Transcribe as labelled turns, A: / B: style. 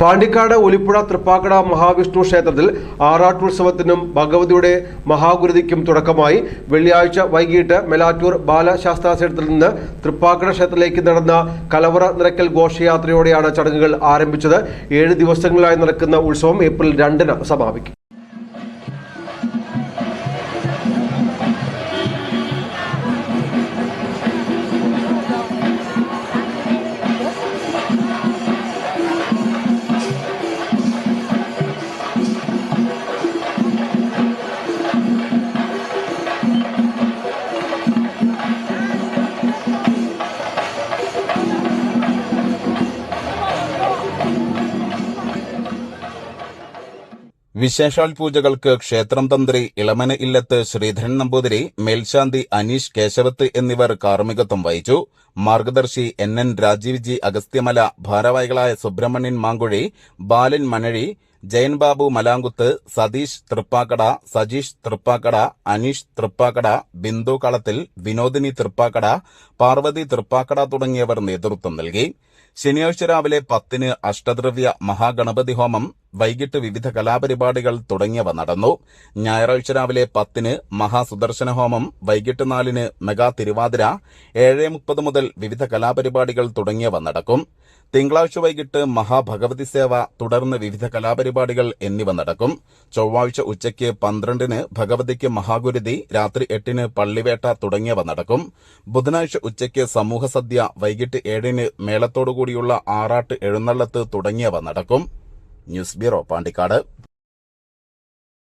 A: Pandikkad Olippuzha Thrippakkada Mahavishnu ക്ഷേത്രത്തിൽ ആറാട്ടുത്സവത്തിനും ഭഗവതിയുടെ മഹാഗുരുതിക്കും തുടക്കമായി വെള്ളിയാഴ്ച വൈകിട്ട് മെലാറ്റൂർ ബാലശാസ്ത്രാക്ഷേത്രത്തിൽ നിന്ന് തൃപ്പാക്കട ക്ഷേത്രത്തിലേക്ക് നടന്ന കലവറ നിരക്കൽ ഘോഷയാത്രയോടെയാണ് ചടങ്ങുകൾ ആരംഭിച്ചത്. ഏഴ് ദിവസങ്ങളിലായി നടക്കുന്ന ഉത്സവം ഏപ്രിൽ രണ്ടിന് സമാപിക്കും.
B: വിശേഷാൽ പൂജകൾക്ക് ക്ഷേത്രം തന്ത്രി ഇളമന ഇല്ലത്ത് ശ്രീധരൻ നമ്പൂതിരി മേൽശാന്തി അനീഷ് കേശവത്ത് എന്നിവർ കാർമ്മികത്വം വഹിച്ചു. മാർഗദർശി എൻ എൻ രാജീവ് ജി അഗസ്ത്യമല ഭാരവാഹികളായ സുബ്രഹ്മണ്യൻ മാങ്കുഴി ബാലൻ മനഴി ജയൻ ബാബു മലാങ്കുത്ത് സതീഷ് തൃപ്പാക്കട സജീഷ് തൃപ്പാക്കട അനീഷ് തൃപ്പാക്കട ബിന്ദു കളത്തിൽ വിനോദിനി തൃപ്പാക്കട പാർവതി തൃപ്പാക്കട തുടങ്ങിയവർ നേതൃത്വം നൽകി. ശനിയാഴ്ച രാവിലെ പത്തിന് അഷ്ടദ്രവ്യ മഹാഗണപതി ഹോമം വൈകിട്ട് വിവിധ കലാപരിപാടികൾ തുടങ്ങിയവ നടന്നു. ഞായറാഴ്ച രാവിലെ പത്തിന് മഹാസുദർശന ഹോമം വൈകിട്ട് നാലിന് മെഗാ തിരുവാതിര ഏഴ് മുപ്പത് മുതൽ വിവിധ കലാപരിപാടികൾ തുടങ്ങിയവ നടക്കും. തിങ്കളാഴ്ച വൈകിട്ട് മഹാഭഗവതി സേവ തുടർന്ന് വിവിധ കലാപരിപാടികൾ എന്നിവ നടക്കും. ചൊവ്വാഴ്ച ഉച്ചയ്ക്ക് പന്ത്രണ്ടിന് ഭഗവതിക്ക് മഹാഗുരുതി രാത്രി എട്ടിന് പള്ളിവേട്ട തുടങ്ങിയവ നടക്കും. ബുധനാഴ്ച ഉച്ചയ്ക്ക് സമൂഹസദ്യ വൈകിട്ട് ഏഴിന് മേളത്തോടുകൂടിയുള്ള ആറാട്ട് എഴുന്നള്ളത്ത് തുടങ്ങിയവ നടക്കും. News bureau Pandikkad.